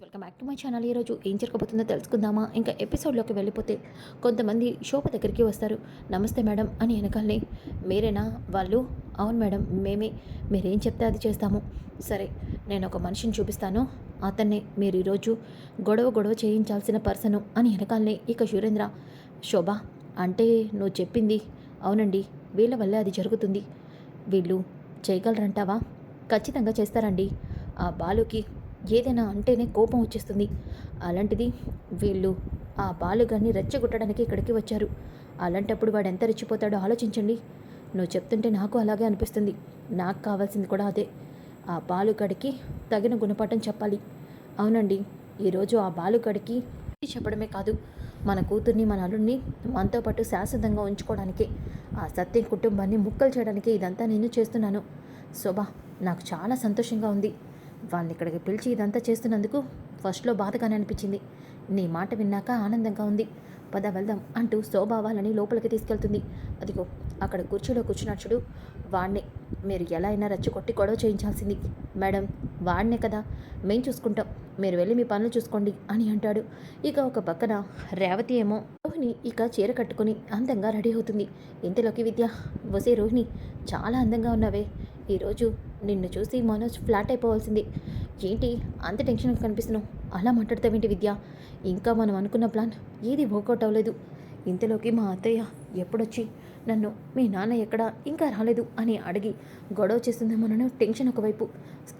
Welcome back to my channel. ఈరోజు ఏం జరగబోతుందో తెలుసుకుందామా? ఇంకా ఎపిసోడ్లోకి వెళ్ళిపోతే కొంతమంది శోభ దగ్గరికి వస్తారు. నమస్తే మేడం అని వెనకాలనే మీరేనా? వాళ్ళు? అవును మేడం మేమే. మీరేం చెప్తే అది చేస్తాము. సరే నేను ఒక మనిషిని చూపిస్తాను. అతన్నే మీరు ఈరోజు గొడవ గొడవ చేయించాల్సిన పర్సను అని వెనకాలనే ఇక సురేంద్ర శోభ అంటే నువ్వు చెప్పింది అవునండి. వీళ్ళ వల్లే అది జరుగుతుంది. వీళ్ళు చేయగలరంటావా? ఖచ్చితంగా చేస్తారండి. ఆ బాలుకి ఏదైనా అంటేనే కోపం వచ్చేస్తుంది. అలాంటిది వీళ్ళు ఆ బాలుగాన్ని రెచ్చగొట్టడానికి ఇక్కడికి వచ్చారు. అలాంటప్పుడు వాడు ఎంత రెచ్చిపోతాడో ఆలోచించండి. నువ్వు చెప్తుంటే నాకు అలాగే అనిపిస్తుంది. నాకు కావాల్సింది కూడా అదే. ఆ బాలుగడికి తగిన గుణపాఠం చెప్పాలి. అవునండి ఈరోజు ఆ బాలుగడికి చెప్పడమే కాదు. మన కూతుర్ని మన అల్లుడిని మనతో పాటు శాశ్వతంగా ఉంచుకోవడానికే ఆ సత్యం కుటుంబాన్ని ముక్కలు చేయడానికి ఇదంతా నేను చేస్తున్నాను. శోభ నాకు చాలా సంతోషంగా ఉంది. వాళ్ళని ఇక్కడికి పిలిచి ఇదంతా చేస్తున్నందుకు ఫస్ట్లో బాధగానే అనిపించింది. నీ మాట విన్నాక ఆనందంగా ఉంది. పద వెళ్దాం అంటూ స్వభావాలని వాళ్ళని లోపలికి తీసుకెళ్తుంది. అదిగో అక్కడ కుర్చీలో కూర్చున్నచ్చుడు వాడిని మీరు ఎలా అయినా రెచ్చగొట్టి గొడవ చేయించాల్సింది. మేడం వాడినే కదా. మేం చూసుకుంటాం. మీరు వెళ్ళి మీ పనులు చూసుకోండి అని అంటాడు. ఇక ఒక పక్కన రేవతి ఏమో రోహిణి ఇక చీర కట్టుకుని అందంగా రెడీ అవుతుంది. ఇంతలోకి విద్య వసే రోహిణి చాలా అందంగా ఉన్నావే. ఈరోజు నిన్ను చూసి మనోజ్ ఫ్లాట్ అయిపోవాల్సింది. ఏంటి అంత టెన్షన్గా కనిపిస్తున్నావు అలా మాట్లాడతావేంటి విద్య? ఇంకా మనం అనుకున్న ప్లాన్ ఏది వర్కౌట్ అవ్వలేదు. ఇంతలోకి మా అత్తయ్య ఎప్పుడొచ్చి నన్ను మీ నాన్న ఎక్కడ? ఇంకా రాలేదు అని అడిగి గొడవ చేస్తుందేమోనని టెన్షన్ ఒకవైపు.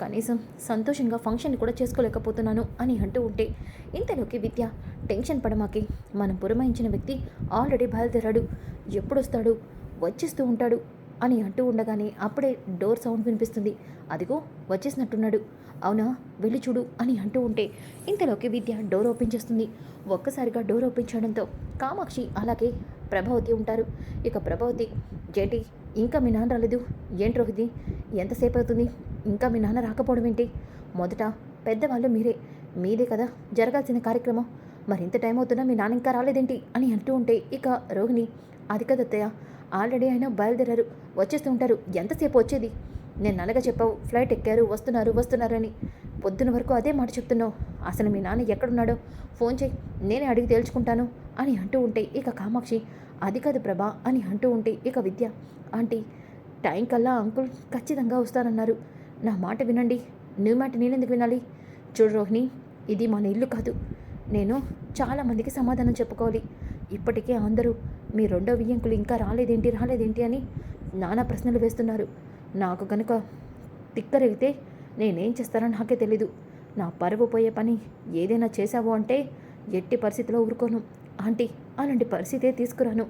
కనీసం సంతోషంగా ఫంక్షన్ కూడా చేసుకోలేకపోతున్నాను అని అంటూ ఉంటే ఇంతలోకి విద్య టెన్షన్ పడమాకి మనం పురమాయించిన వ్యక్తి ఆల్రెడీ బయలుదేరాడు. ఎప్పుడొస్తాడు? వచ్చేస్తూ ఉంటాడు. అని అంటూ ఉండగానే అప్పుడే డోర్ సౌండ్ వినిపిస్తుంది. అదిగో వచ్చేసినట్టున్నాడు. అవునా? వెళ్ళి చూడు అని అంటూ ఉంటే ఇంతలోకి విద్య డోర్ ఓపెన్ చేస్తుంది. ఒక్కసారిగా డోర్ ఓపెన్ చేయడంతో కామాక్షి అలాగే ప్రభావతి ఉంటారు. ఇక ప్రభావతి జేటి ఇంకా మీ నాన్న రాలేదు? ఏంటి రోహితి ఎంతసేపు అవుతుంది? ఇంకా మీ నాన్న రాకపోవడం ఏంటి? మొదట పెద్దవాళ్ళు మీరే. మీదే కదా జరగాల్సిన కార్యక్రమం. మరింత టైం అవుతున్నా మీ నాన్న ఇంకా రాలేదేంటి? అని అంటూ ఉంటే ఇక రోహిణి అది కదత్తయ్య ఆల్రెడీ ఆయన బయలుదేరారు. వచ్చేస్తూ ఉంటారు. ఎంతసేపు వచ్చేది? నేను నల్లగా చెప్పావు. ఫ్లైట్ ఎక్కారు. వస్తున్నారు. వస్తున్నారని. పొద్దున వరకు అదే మాట చెప్తున్నావు. అసలు మీ నాన్న ఎక్కడున్నాడో? ఫోన్ చేయి. నేనే అడిగి తేల్చుకుంటాను అని అంటూ ఉంటే ఇక కామాక్షి అది కాదు ప్రభా అని అంటూ ఉంటే ఇక విద్య. ఆంటీ టైం కల్లా అంకుల్ ఖచ్చితంగా వస్తానన్నారు. నా మాట వినండి. నీ మాట నేనెందుకు వినాలి? చూడు రోహిణి ఇది మన ఇల్లు కాదు. నేను చాలామందికి సమాధానం చెప్పుకోవాలి. ఇప్పటికే అందరూ మీ రెండో వియ్యంకులు ఇంకా రాలేదేంటి రాలేదేంటి అని నానా ప్రశ్నలు వేస్తున్నారు. నాకు కనుక తిక్కరేగితే నేనేం చేస్తానో నాకే తెలీదు. నా పరువు పోయే పని ఏదైనా చేశావు అంటే ఎట్టి పరిస్థితిలో ఊరుకోను. ఆంటీ అలాంటి పరిస్థితే తీసుకురాను.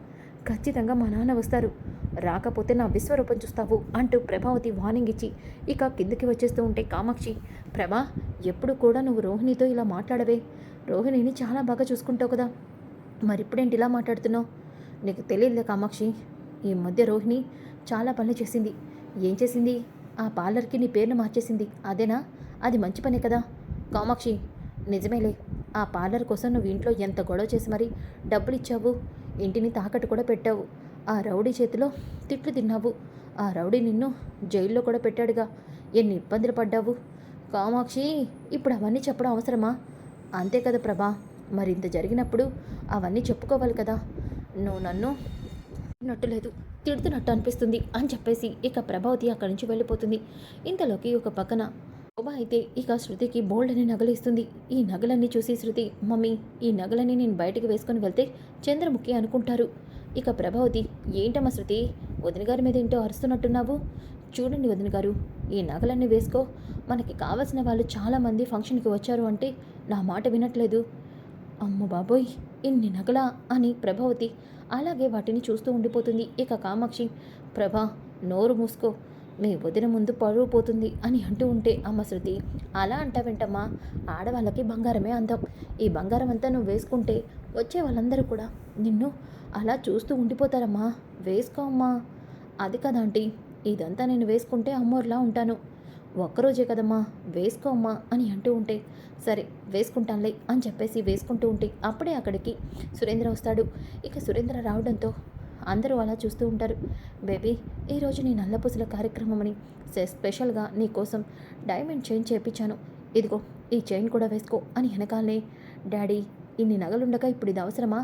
ఖచ్చితంగా మా నాన్న వస్తారు. రాకపోతే నా విశ్వరూపం చూస్తావు అంటూ ప్రభావతి వార్నింగ్ ఇచ్చి ఇక కిందకి వచ్చేస్తూ ఉంటే కామాక్షి ప్రభా ఎప్పుడు కూడా నువ్వు రోహిణితో ఇలా మాట్లాడవే. రోహిణిని చాలా బాగా చూసుకుంటావు కదా. మరి ఇప్పుడేంటి ఇలా మాట్లాడుతున్నావు? నీకు తెలియదులే కామాక్షి. ఈ మధ్య రోహిణి చాలా పనులు చేసింది. ఏం చేసింది? ఆ పార్లర్కి నీ పేరును మార్చేసింది. అదేనా? అది మంచి పనే కదా. కామాక్షి నిజమేలే. ఆ పార్లర్ కోసం నువ్వు ఇంట్లో ఎంత గొడవ చేసి మరి డబ్బులు ఇచ్చావు ఇంటిని తాకట్టు కూడా పెట్టావు. ఆ రౌడీ చేతిలో తిట్లు తిన్నావు. ఆ రౌడీ నిన్ను జైల్లో కూడా పెట్టాడుగా. ఎన్ని ఇబ్బందులు పడ్డావు? కామాక్షి ఇప్పుడు అవన్నీ చెప్పడం అవసరమా? అంతే కదా ప్రభా. మరి ఇంత జరిగినప్పుడు అవన్నీ చెప్పుకోవాలి కదా. నువ్వు నన్ను నట్టు లేదు తిడుతున్నట్టు అనిపిస్తుంది అని చెప్పేసి ఇక ప్రభావతి అక్కడి నుంచి వెళ్ళిపోతుంది. ఇంతలోకి ఒక పక్కన శోభ అయితే ఇక శృతికి బోల్డ్ అని నగలు ఇస్తుంది. ఈ నగలన్నీ చూసి శృతి మమ్మీ ఈ నగలన్నీ నేను బయటికి వేసుకొని వెళ్తే చంద్రముఖి అనుకుంటారు. ఇక ప్రభావతి ఏంటమ్మా శృతి వదిన గారి మీద ఏంటో అరుస్తున్నట్టున్నావు? చూడండి వదిన గారు ఈ నగలన్నీ వేసుకో. మనకి కావలసిన వాళ్ళు చాలామంది ఫంక్షన్కి వచ్చారు అంటే నా మాట వినట్లేదు. అమ్మ బాబోయ్ ఇన్ని నగలా? అని ప్రభావతి అలాగే వాటిని చూస్తూ ఉండిపోతుంది. ఇక కామాక్షి ప్రభా నోరు మూసుకో. మీ వదిన ముందు పరువు పోతుంది అని అంటూ ఉంటే అమ్మ శృతి అలా అంటావేంటమ్మా ఆడవాళ్ళకి బంగారమే అందం. ఈ బంగారం అంతా నువ్వు వేసుకుంటే వచ్చే వాళ్ళందరూ కూడా నిన్ను అలా చూస్తూ ఉండిపోతారమ్మా. వేసుకో అమ్మా. అది కదా ఆంటీ ఇదంతా నేను వేసుకుంటే అమ్మోర్లా ఉంటాను. ఒక్కరోజే కదమ్మా వేసుకో అమ్మా అని అంటూ ఉంటే సరే వేసుకుంటానులే అని చెప్పేసి వేసుకుంటూ ఉంటే అప్పుడే అక్కడికి సురేంద్ర వస్తాడు. ఇక సురేంద్ర రావడంతో అందరూ అలా చూస్తూ ఉంటారు. బేబీ ఈరోజు నీ నల్లపూసల కార్యక్రమం అని స్పెషల్గా నీ కోసం డైమండ్ చైన్ చేపించాను ఇదిగో ఈ చైన్ కూడా వేసుకో అని వెనకాలనే డాడీ ఇన్ని నగలుండగా ఇప్పుడు ఇది అవసరమా?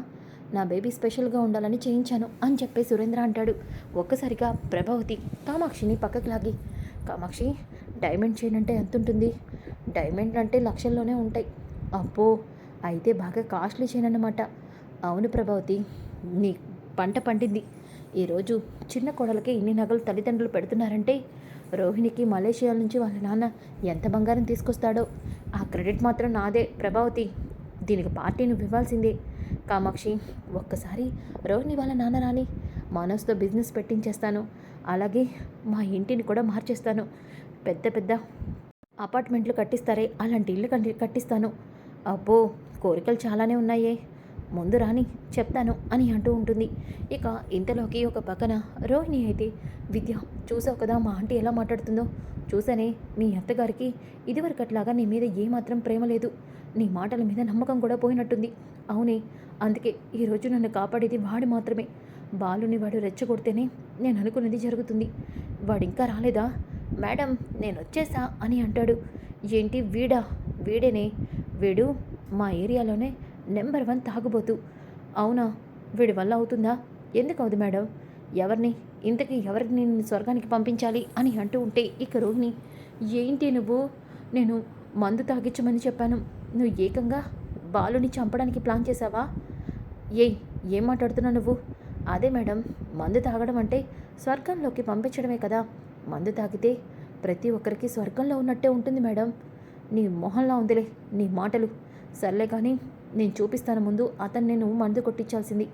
నా బేబీ స్పెషల్గా ఉండాలని చేయించాను అని చెప్పి సురేంద్ర అంటాడు. ఒక్కసారిగా ప్రభావతి కామాక్షిని పక్కకు లాగి కామాక్షి డైమండ్ చైన్ అంటే ఎంత ఉంటుంది డైమండ్ అంటే లక్షల్లోనే ఉంటాయి. అబ్బో అయితే బాగా కాస్ట్లీ చైన్ అన్నమాట. అవును ప్రభావతి నీ పంట పండింది. ఈరోజు చిన్న కోడలకే ఇన్ని నగలు తల్లిదండ్రులు పెడుతున్నారంటే రోహిణికి మలేషియా నుంచి వాళ్ళ నాన్న ఎంత బంగారం తీసుకొస్తాడో. ఆ క్రెడిట్ మాత్రం నాదే ప్రభావతి. దీనికి పార్టీ నువ్వు ఇవ్వాల్సిందే. కామాక్షి ఒక్కసారి రోహిణి వాళ్ళ నాన్న రాని మనస్తో బిజినెస్ పెట్టించేస్తాను. అలాగే మా ఇంటిని కూడా మార్చేస్తాను. పెద్ద పెద్ద అపార్ట్మెంట్లు కట్టిస్తారే అలాంటి ఇల్లు కట్టి కట్టిస్తాను. అబ్బో కోరికలు చాలానే ఉన్నాయే. ముందు రాని చెప్తాను అని అంటూ ఉంటుంది. ఇక ఇంతలోకి ఒక పక్కన రోహిణి అయితే విద్య చూసావు కదా మా ఆంటీ ఎలా మాట్లాడుతుందో? చూసానే మీ అత్తగారికి ఇదివరకట్లాగా నీ మీద ఏమాత్రం ప్రేమ లేదు. నీ మాటల మీద నమ్మకం కూడా పోయినట్టుంది. అవునే అందుకే ఈరోజు నన్ను కాపాడేది వాడు మాత్రమే. బాలుని వాడు రెచ్చగొడితేనే నేను అనుకున్నది జరుగుతుంది. వాడు ఇంకా రాలేదా? మేడం నేను వచ్చేసా అని అంటాడు. ఏంటి వీడా? వీడేనే? వీడు మా ఏరియాలోనే నెంబర్ వన్ తాగుబోతు. అవునా? వీడి వల్ల అవుతుందా? ఎందుకు అవుతుంది మేడం? ఎవరిని? ఇంతకీ ఎవరిని నేను స్వర్గానికి పంపించాలి అని అంటూ ఉంటే ఇక రోహిణి ఏంటి నువ్వు? నేను మందు తాగించమని చెప్పాను. నువ్వు ఏకంగా బాలుని చంపడానికి ప్లాన్ చేశావా? ఏ ఏం మాట్లాడుతున్నావు నువ్వు? అదే మేడం మందు తాగడం అంటే స్వర్గంలోకి పంపించడమే కదా. మందు తాగితే ప్రతి ఒక్కరికి స్వర్గంలో ఉన్నట్టే ఉంటుంది మేడం. నీ మొహంలా ఉందిలే నీ మాటలు. సర్లే కానీ నేను చూపిస్తాను ముందు అతను నేను మందు కొట్టించాల్సింది.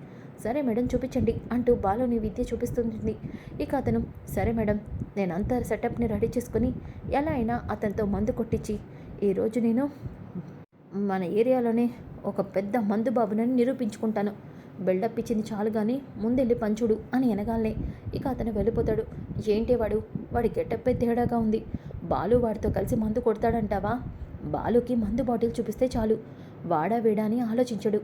సరే మేడం చూపించండి అంటూ బాలుని విద్య చూపిస్తుంది. ఇక అతను సరే మేడం నేను అంతా సెటప్ని రెడీ చేసుకొని ఎలా అయినా అతనితో మందు కొట్టించి ఈరోజు నేను మన ఏరియాలోనే ఒక పెద్ద మందు బాబునని నిరూపించుకుంటాను. బిల్డప్ ఇచ్చింది చాలు కానీ ముందెళ్ళి పంచుడు అని అనగానే ఇక అతను వెళ్ళిపోతాడు. ఏంటి వాడు? వాడి గెటప్పే తేడాగా ఉంది. బాలు వాడితో కలిసి మందు కొడతాడంటావా? బాలుకి మందు బాటిల్ చూపిస్తే చాలు. వాడా వేడా అని ఆలోచించడు.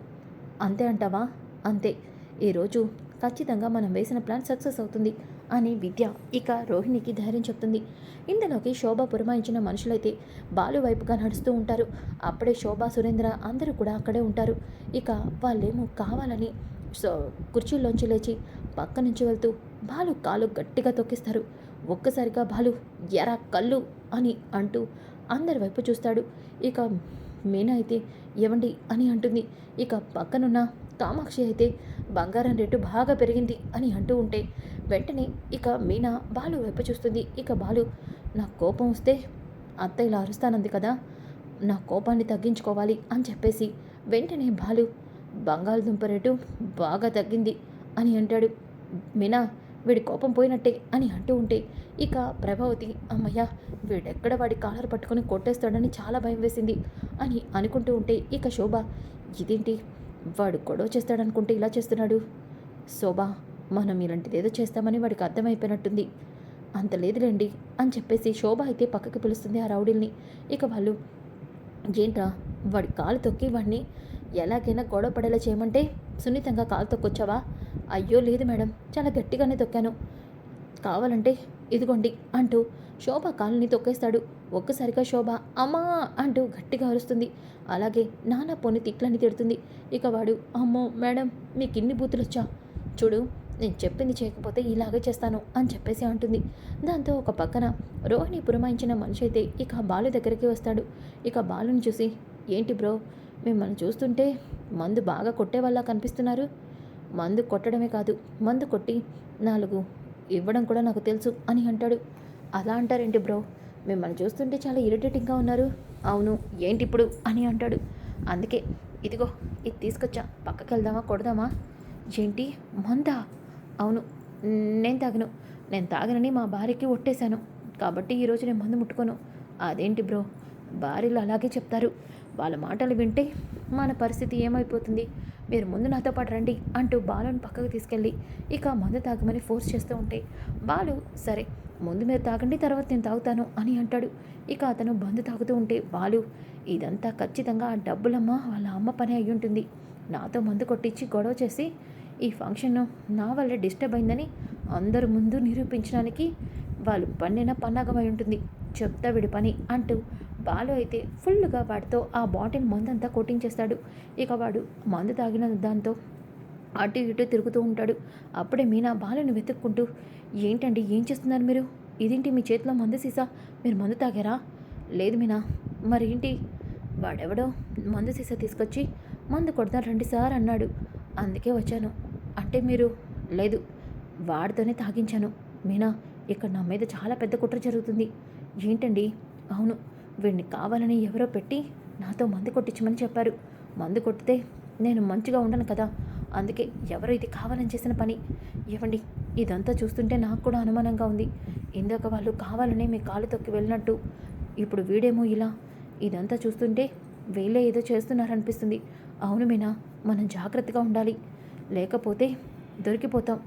అంతే అంటావా? అంతే. ఈరోజు ఖచ్చితంగా మనం వేసిన ప్లాన్ సక్సెస్ అవుతుంది అని విద్య ఇక రోహిణికి ధైర్యం చెప్తుంది. ఇందులోకి శోభ పురమాయించిన మనుషులైతే బాలు వైపుగా నడుస్తూ ఉంటారు. అప్పుడే శోభ సురేంద్ర అందరూ కూడా అక్కడే ఉంటారు. ఇక వాళ్ళేమో కావాలని సో కుర్చీల్లోంచి లేచి పక్క నుంచి వెళ్తూ బాలు కాలు గట్టిగా తొక్కిస్తారు. ఒక్కసారిగా బాలు ఎరా కళ్ళు అని అంటూ అందరి వైపు చూస్తాడు. ఇక మీనా అయితే ఇవ్వండి అని అంటుంది. ఇక పక్కనున్న కామాక్షి అయితే బంగారం రేటు బాగా పెరిగింది అని అంటూ ఉంటే వెంటనే ఇక మీనా బాలు వైపు చూస్తుంది. ఇక బాలు నా కోపం వస్తే అత్త ఇలా అరుస్తానంది కదా నా కోపాన్ని తగ్గించుకోవాలి అని చెప్పేసి వెంటనే బాలు బంగాళదుంప రేటు బాగా తగ్గింది అని అంటాడు. మీనా వీడి కోపం పోయినట్టే అని అంటూ ఉంటే ఇక ప్రభావతి అమ్మయ్య వీడెక్కడ వాడి కాలర్ పట్టుకొని కొట్టేస్తాడని చాలా భయం వేసింది అని అనుకుంటూ ఉంటే ఇక శోభ ఇదేంటి? వాడు గొడవ చేస్తాడనుకుంటే ఇలా చేస్తున్నాడు. శోభ మనం ఇలాంటిది ఏదో చేస్తామని వాడికి అర్థమైపోయినట్టుంది. అంత లేదులేండి అని చెప్పేసి శోభ అయితే పక్కకి పిలుస్తుంది ఆ రౌడీల్ని. ఇక వాళ్ళు ఏంట్రా వాడి కాలు తొక్కి వాడిని ఎలాగైనా గొడవ పడేలా చేయమంటే సున్నితంగా కాలు తొక్కొచ్చావా? అయ్యో లేదు మేడం చాలా గట్టిగానే తొక్కాను. కావాలంటే ఇదిగోండి అంటూ శోభ కాలుని తొక్కేస్తాడు. ఒక్కసారిగా శోభ అమ్మా అంటూ గట్టిగా అరుస్తుంది. అలాగే నానా పోని తిట్లని తిడుతుంది. ఇక వాడు అమ్మో మేడం మీకు ఇన్ని బూతులు వచ్చా చూడు నేను చెప్పింది చేయకపోతే ఇలాగే చేస్తాను అని చెప్పేసి అంటుంది. దాంతో ఒక పక్కన రోహిణి పురమాయించిన మనిషి అయితే ఇక బాలు దగ్గరికి వస్తాడు. ఇక బాలుని చూసి ఏంటి బ్రో మిమ్మల్ని చూస్తుంటే మందు బాగా కొట్టేవాళ్ళ కనిపిస్తున్నారు? మందు కొట్టడమే కాదు మందు కొట్టి నాలుగు ఇవ్వడం కూడా నాకు తెలుసు అని అంటాడు. అలా అంటారేంటి బ్రో? మిమ్మల్ని చూస్తుంటే చాలా ఇరిటేటింగ్గా ఉన్నారు. అవును ఏంటి ఇప్పుడు అని అంటాడు. అందుకే ఇదిగో ఇది తీసుకొచ్చా పక్కకి వెళ్దామా కొడదామా? ఏంటి మందా? అవును నేను తాగను. నేను తాగనని మా భార్యకి ఒట్టేశాను. కాబట్టి ఈరోజు నేను మందు ముట్టుకోను. అదేంటి బ్రో? భార్యలు అలాగే చెప్తారు. వాళ్ళ మాటలు వింటే మన పరిస్థితి ఏమైపోతుంది? మీరు ముందు నాతో పాటు రండి అంటూ బాలుని పక్కకు తీసుకెళ్ళి ఇక మందు తాగమని ఫోర్స్ చేస్తూ ఉంటే బాలు సరే ముందు మీరు తాగండి తర్వాత నేను తాగుతాను అని అంటాడు. ఇక అతను బందు తాగుతూ ఉంటే బాలు ఇదంతా ఖచ్చితంగా ఆ డబ్బులమ్మ వాళ్ళ అమ్మ పని అయి ఉంటుంది. నాతో మందు కొట్టించి గొడవ చేసి ఈ ఫంక్షన్ నా వల్ల డిస్టర్బ్ అయిందని అందరి ముందు నిరూపించడానికి వాళ్ళు పన్నిన పన్నాగమై ఉంటుంది. చెప్తా విడి పని అంటూ బాలు అయితే ఫుల్గా వాడితో ఆ బాటిల్ మందంతా కొట్టించేస్తాడు. ఇక వాడు మందు తాగిన దాంతో అటు ఇటు తిరుగుతూ ఉంటాడు. అప్పుడే మీనా బాలుని వెతుక్కుంటూ ఏంటండి ఏం చేస్తున్నారు మీరు? ఇదేంటి మీ చేతిలో మందు సీసా? మీరు మందు తాగారా? లేదు మీనా. మరేంటి? వాడెవడో మందు సీసా తీసుకొచ్చి మందు కొడతాను రండి సార్ అన్నాడు. అందుకే వచ్చాను. అంటే మీరు? లేదు వాడితోనే తాగించాను. మీనా ఇక్కడ నా మీద చాలా పెద్ద కుట్ర జరుగుతుంది. ఏంటండి? అవును వీడిని కావాలని ఎవరో పెట్టి నాతో మందు కొట్టించమని చెప్పారు. మందు కొట్టితే నేను మంచిగా ఉండను కదా. అందుకే ఎవరో ఇది కావాలని చేసిన పని. ఇవ్వండి ఇదంతా చూస్తుంటే నాకు కూడా అనుమానంగా ఉంది. ఇందాక వాళ్ళు కావాలనే మీ కాలు తొక్కి వెళ్ళినట్టు. ఇప్పుడు వీడేమో ఇలా. ఇదంతా చూస్తుంటే వీళ్ళే ఏదో చేస్తున్నారనిపిస్తుంది. అవును మీనా మనం జాగ్రత్తగా ఉండాలి. లేకపోతే దొరికిపోతాం.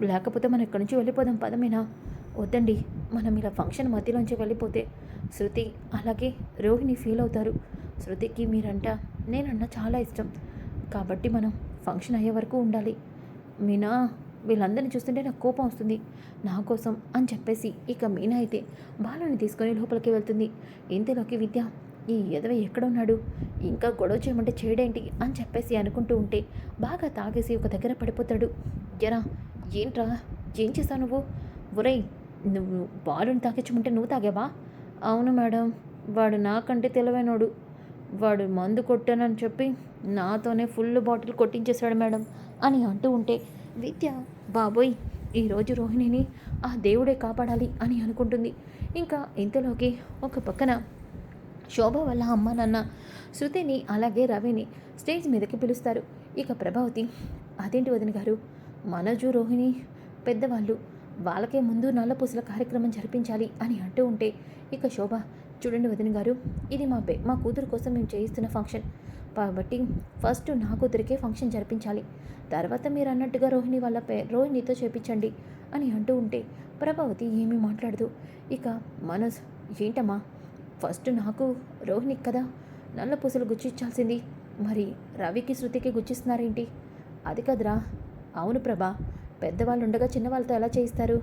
లేకపోతే మనం ఇక్కడి నుంచి వెళ్ళిపోదాం. పదమేనా వద్దండి మనం ఇలా ఫంక్షన్ మధ్యలోంచి వెళ్ళిపోతే శృతి అలాగే రోహిణి ఫీల్ అవుతారు. శృతికి మీరంట నేనన్న చాలా ఇష్టం. కాబట్టి మనం ఫంక్షన్ అయ్యే వరకు ఉండాలి. మీనా వీళ్ళందరినీ చూస్తుంటే నాకు కోపం వస్తుంది. నా కోసం అని చెప్పేసి ఇక మీనా అయితే బాలుని తీసుకొని లోపలికి వెళ్తుంది. ఇంతలోకి విద్య ఈ ఎదవ ఎక్కడున్నాడు? ఇంకా గొడవ చేయమంటే చేయడేంటి అని చెప్పేసి అనుకుంటూ ఉంటే బాగా తాగేసి ఒక దగ్గర పడిపోతాడు. ఎరా ఏంట్రా? ఏం చేసావు నువ్వు? ఒరేయ్ నువ్వు బాలుని తాగించమంటే నువ్వు తాగావా? అవును మేడం వాడు నాకంటే తెలివైనోడు. వాడు మందు కొట్టానని చెప్పి నాతోనే ఫుల్ బాటిల్ కొట్టించేశాడు మేడం అని అంటూ ఉంటే విద్య బాబోయ్ ఈరోజు రోహిణిని ఆ దేవుడే కాపాడాలి అని అనుకుంటుంది. ఇంకా ఇంతలోకి ఒక పక్కన శోభ వల్ల అమ్మ నాన్న శృతిని అలాగే రవిని స్టేజ్ మీదకి పిలుస్తారు. ఇక ప్రభావతి అదేంటి వదిన గారు? మనజు రోహిణి పెద్దవాళ్ళు వాళ్ళకే ముందు నల్లపూసల కార్యక్రమం జరిపించాలి అని అంటూ ఉంటే ఇక శోభ చూడండి వదిన గారు ఇది మా బే మా కూతురు కోసం మేము చేయిస్తున్న ఫంక్షన్. కాబట్టి ఫస్ట్ నా కూతురికే ఫంక్షన్ జరిపించాలి. తర్వాత మీరు అన్నట్టుగా రోహిణి వాళ్ళ పే రోహిణితో చేపించండి అని అంటూ ఉంటే ప్రభావతి ఏమీ మాట్లాడదు. ఇక మనోజ్ ఏంటమ్మా? ఫస్ట్ నాకు రోహిణికి కదా నల్ల పూసలు గుచ్చిచ్చాల్సింది మరి రవికి శృతికి గుచ్చిస్తున్నారేంటి? అది కదరా. అవును ప్రభా పెద్దవాళ్ళు ఉండగా చిన్నవాళ్ళతో ఎలా చేయిస్తారు?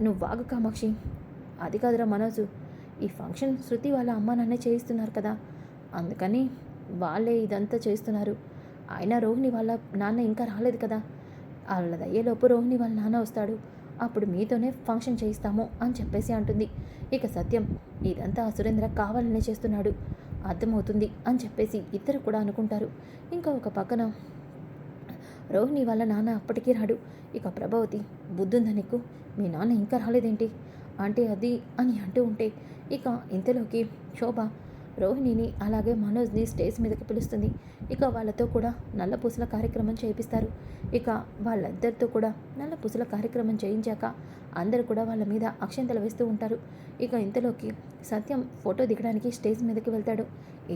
నువ్వు వాగు కామాక్షి. అది కాదురా మనోజు. ఈ ఫంక్షన్ శృతి వాళ్ళ అమ్మ నాన్నే చేయిస్తున్నారు కదా. అందుకని వాళ్ళే ఇదంతా చేస్తున్నారు. ఆయన రోహిణి వాళ్ళ నాన్న ఇంకా రాలేదు కదా. వాళ్ళది అయ్యేలోపు రోహిణి వాళ్ళ నాన్న వస్తాడు. అప్పుడు మీతోనే ఫంక్షన్ చేయిస్తాము అని చెప్పేసి అంటుంది. ఇక సత్యం ఇదంతా సురేంద్ర కావాలనే చేస్తున్నాడు. అర్థమవుతుంది అని చెప్పేసి ఇద్దరు కూడా అనుకుంటారు. ఇంకా ఒక పక్కన రోహిణి వాళ్ళ నాన్న అప్పటికీ రాడు. ఇక ప్రభావతి బుద్ధుందా నీకు? మీ నాన్న ఇంకా రాలేదేంటి? అంటే అది అని అంటూ ఉంటే ఇక ఇంతలోకి శోభ రోహిణిని అలాగే మనోజ్ని స్టేజ్ మీదకి పిలుస్తుంది. ఇక వాళ్ళతో కూడా నల్లపూసల కార్యక్రమం చేయిస్తారు. ఇక వాళ్ళిద్దరితో కూడా నల్లపూసల కార్యక్రమం చేయించాక అందరూ కూడా వాళ్ళ మీద అక్షంతలు వేస్తూ ఉంటారు. ఇక ఇంతలోకి సత్యం ఫోటో దిగడానికి స్టేజ్ మీదకి వెళ్తాడు.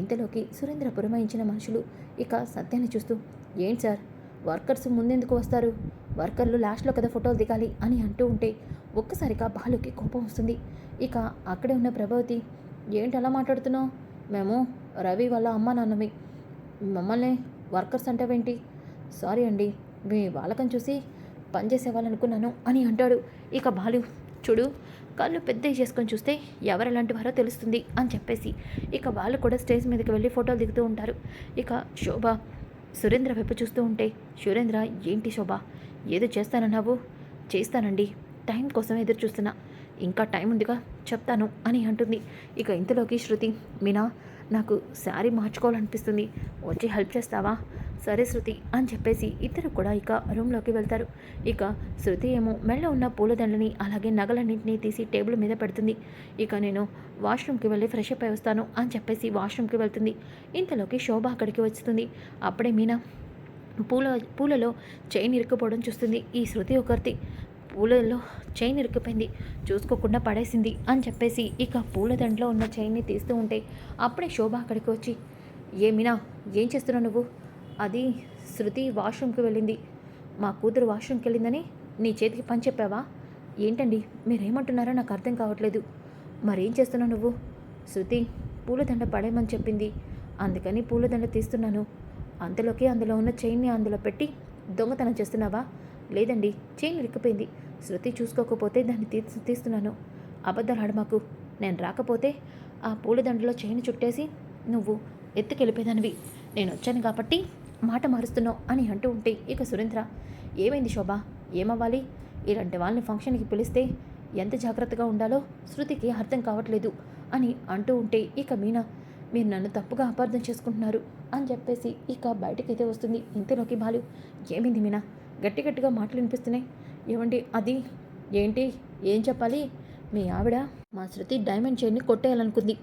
ఇంతలోకి సురేంద్ర పురమాయించిన మనుషులు ఇక సత్యాన్ని చూస్తూ ఏంటి సార్? వర్కర్స్ ముందెందుకు వస్తారు? వర్కర్లు లాస్ట్లో కదా ఫోటోలు దిగాలి అని అంటూ ఉంటే ఒక్కసారిగా బాలుకి కోపం వస్తుంది. ఇక అక్కడే ఉన్న ప్రభావతి ఏంటి అలా మాట్లాడుతున్నావు? మేము రవి వాళ్ళ అమ్మ నాన్నమి. మమ్మల్ని వర్కర్స్ అంటావేంటి? సారీ అండి మీ వాళ్ళకని చూసి పనిచేసేవాళ్ళనుకున్నాను అని అంటాడు. ఇక బాలు చూడు కళ్ళు పెద్దవి చేసుకొని చూస్తే ఎవరెలాంటి వారో తెలుస్తుంది అని చెప్పేసి ఇక వాళ్ళు కూడా స్టేజ్ మీదకి వెళ్ళి ఫోటోలు దిగుతూ ఉంటారు. ఇక శోభ సురేంద్ర వైపు చూస్తూ ఉంటే సురేంద్ర ఏంటి శోభ? ఏదో చేస్తానన్నావు? చేస్తానండి. టైం కోసం ఎదురు చూస్తున్నా. ఇంకా టైం ఉందిగా చెప్తాను అని అంటుంది. ఇక ఇంతలోకి శృతి మీనా నాకు శారీ మార్చుకోవాలనిపిస్తుంది. వచ్చి హెల్ప్ చేస్తావా? సరే శృతి అని చెప్పేసి ఇద్దరు కూడా ఇక రూమ్లోకి వెళ్తారు. ఇక శృతి ఏమో మెళ్ళ ఉన్న పూలదండని అలాగే నగలన్నింటినీ తీసి టేబుల్ మీద పెడుతుంది. ఇక నేను వాష్రూమ్కి వెళ్ళి ఫ్రెష్ అప్ అయి వస్తాను అని చెప్పేసి వాష్రూమ్కి వెళ్తుంది. ఇంతలోకి శోభ అక్కడికి వస్తుంది అప్పుడే మీనా పూల పూలలో చైన్ ఇరుక్కుపోవడం చూస్తుంది. ఈ శృతి ఒకరిది. పూలలో చైన్ ఇరుక్కుపోయింది. చూసుకోకుండా పడేసింది అని చెప్పేసి ఇక పూల దండలో ఉన్న చైన్ని తీస్తూ ఉంటే అప్పుడే శోభ అక్కడికి వచ్చి ఏమినా ఏం చేస్తున్నావు నువ్వు? అది శృతి వాష్రూమ్కి వెళ్ళింది. మా కూతురు వాష్రూమ్కి వెళ్ళిందని నీ చేతికి పని చెప్పావా? ఏంటండి మీరేమంటున్నారో నాకు అర్థం కావట్లేదు. మరేం చేస్తున్నావు నువ్వు శృతి పూలదండ పడేయమని చెప్పింది. అందుకని పూలదండ తీస్తున్నాను. అంతలోకి అందులో ఉన్న చైన్ని అందులో పెట్టి దొంగతనం చేస్తున్నావా? లేదండి చైన్ ఇరుక్కుపోయింది శృతి చూసుకోకపోతే దాన్ని తీ తీస్తున్నాను. అబద్ధాలు ఆడమాకు నేను రాకపోతే ఆ పూలదండలో చైన్ చుట్టేసి నువ్వు ఎత్తుకెళ్ళిపోయేదానివి. నేను వచ్చాను కాబట్టి మాట మారుస్తున్నావు అని అంటూ ఉంటే ఇక సురేంద్ర ఏమైంది శోభ? ఏమవ్వాలి? ఇలాంటి వాళ్ళని ఫంక్షన్కి పిలిస్తే ఎంత జాగ్రత్తగా ఉండాలో శృతికి అర్థం కావట్లేదు అని అంటూ ఉంటే ఇక మీనా మీరు నన్ను తప్పుగా అపార్థం చేసుకుంటున్నారు అని చెప్పేసి ఇక బయటకైతే వస్తుంది ఇంతలోకి బాలు. ఏమైంది మీనా? గట్టి గట్టిగా మాటలు వినిపిస్తున్నాయి. ఏమండి అది? ఏంటి? ఏం చెప్పాలి? మీ ఆవిడ మా శృతి డైమండ్ చైన్ని కొట్టేయాలనుకుంది.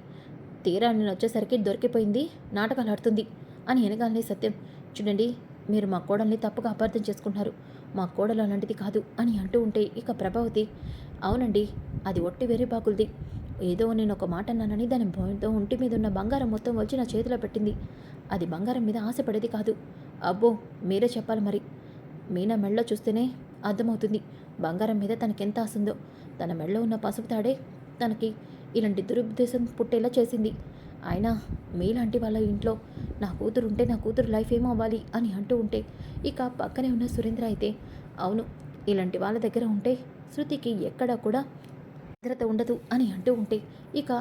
తీరా నేను వచ్చేసరికి దొరికిపోయింది. నాటకాలు ఆడుతుంది అని వెనగాలనే సత్యం. చూడండి మీరు మా కోడల్ని తప్పుగా అపార్థం చేసుకుంటున్నారు. మా కోడలు అలాంటిది కాదు అని అంటూ ఉంటే ఇక ప్రభావతి అవునండి అది ఒట్టి వేరే బాకులది. ఏదో నేను ఒక మాట అన్నానని దాని భయంతో ఒంటి మీద ఉన్న బంగారం మొత్తం వచ్చి నా చేతిలో పెట్టింది. అది బంగారం మీద ఆశపడేది కాదు. అబ్బో మీరే చెప్పాలి మరి. మీనా మెళ్ళో చూస్తేనే అర్థమవుతుంది. బంగారం మీద తనకెంత ఆసిందో తన మెడలో ఉన్న పసుపు తాడే తనకి ఇలాంటి దురుద్దేశం పుట్టేలా చేసింది. అయినా మీలాంటి వాళ్ళ ఇంట్లో నా కూతురు ఉంటే నా కూతురు లైఫ్ ఏమో అవ్వాలి అని అంటూ ఉంటే ఇక పక్కనే ఉన్న సురేంద్ర అయితే అవును ఇలాంటి వాళ్ళ దగ్గర ఉంటే శృతికి ఎక్కడా కూడా భద్రత ఉండదు అని అంటూ ఉంటే ఇక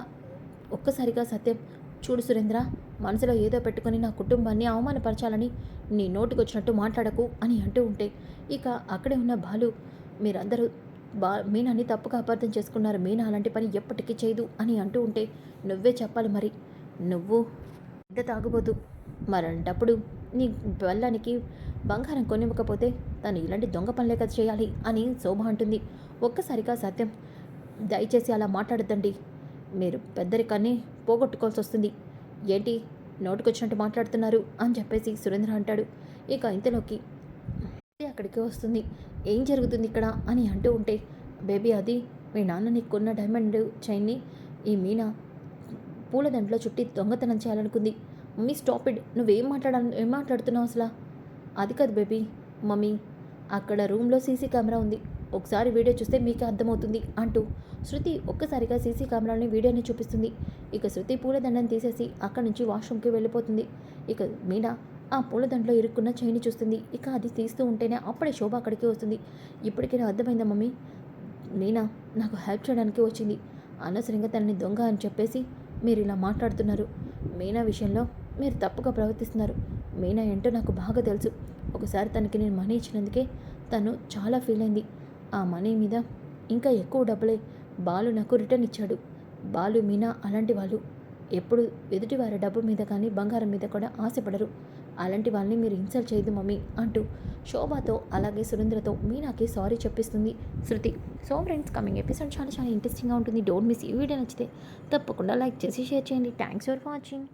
ఒక్కసారిగా సత్యం చూడు సురేంద్ర మనసులో ఏదో పెట్టుకుని నా కుటుంబాన్ని అవమానపరచాలని నీ నోటికి వచ్చినట్టు మాట్లాడకు అని అంటూ ఉంటే ఇక అక్కడే ఉన్న బాలు మీరందరూ బా మీనాని తప్పుగా అపార్థం చేసుకున్నారు. మీనా అలాంటి పని ఎప్పటికీ చేయదు అని అంటూ ఉంటే నువ్వే చెప్పాలి మరి. నువ్వు పెద్ద తాగుబోదు మరంటప్పుడు నీ బెల్లానికి బంగారం కొనివ్వకపోతే తను ఇలాంటి దొంగ పనులే కదా చేయాలి అని శోభ అంటుంది. ఒక్కసారిగా సత్యం దయచేసి అలా మాట్లాడద్దండి. మీరు పెద్దరికాన్ని పోగొట్టుకోవాల్సి వస్తుంది. ఏంటి? నోటికొచ్చినట్టు మాట్లాడుతున్నారు అని చెప్పేసి సురేంద్ర అంటాడు. ఇక ఇంతలోకి అక్కడికి వస్తుంది. ఏం జరుగుతుంది ఇక్కడ అని అంటూ ఉంటే బేబీ అది మీ నాన్న నీకు కొన్న డైమండ్ చైన్ని ఈ మీనా పూలదండలో చుట్టి దొంగతనం చేయాలనుకుంది. మమ్మీ స్టాప్ ఇడ్ నువ్వేం మాట్లాడ ఏం మాట్లాడుతున్నావు అసలు? అది కాదు బేబీ మమ్మీ అక్కడ రూమ్లో సీసీ కెమెరా ఉంది. ఒకసారి వీడియో చూస్తే మీకే అర్థమవుతుంది అంటూ శృతి ఒక్కసారిగా సీసీ కెమెరాలని వీడియోని చూపిస్తుంది. ఇక శృతి పూలదండను తీసేసి అక్కడి నుంచి వాష్రూమ్కి వెళ్ళిపోతుంది. ఇక మీనా ఆ పూలదండలో ఇరుక్కున్న చైని చూస్తుంది. ఇక అది తీస్తూ ఉంటేనే అప్పుడే శోభ అక్కడికి వస్తుంది. ఇప్పటికీ అర్థమైందా మమ్మీ? మీనా నాకు హెల్ప్ చేయడానికి వచ్చింది. అనవసరంగా తనని దొంగ అని చెప్పేసి మీరు ఇలా మాట్లాడుతున్నారు. మీనా విషయంలో మీరు తప్పుగా ప్రవర్తిస్తున్నారు. మీనా ఏంటో నాకు బాగా తెలుసు. ఒకసారి తనకి నేను మనీ ఇచ్చినందుకే తను చాలా ఫీల్ అయింది. ఆ మనీ మీద ఇంకా ఎక్కువ డబ్బులే బాలు నాకు రిటర్న్ ఇచ్చాడు. బాలు మీనా అలాంటి వాళ్ళు. ఎప్పుడు ఎదుటి వారి డబ్బు మీద కానీ బంగారం మీద కూడా ఆశపడరు. అలాంటి వాళ్ళని మీరు ఇన్సల్ట్ చేయదు మమ్మీ అంటూ శోభాతో అలాగే సురేంద్రతో మీనాకి sorry చెప్పిస్తుంది Shruti. So friends coming episode చాలా చాలా ఇంట్రెస్టింగ్గా ఉంటుంది. డోంట్ మిస్ ఈ వీడియో నచ్చితే తప్పకుండా లైక్ చేసి షేర్ చేయండి. Thanks for watching.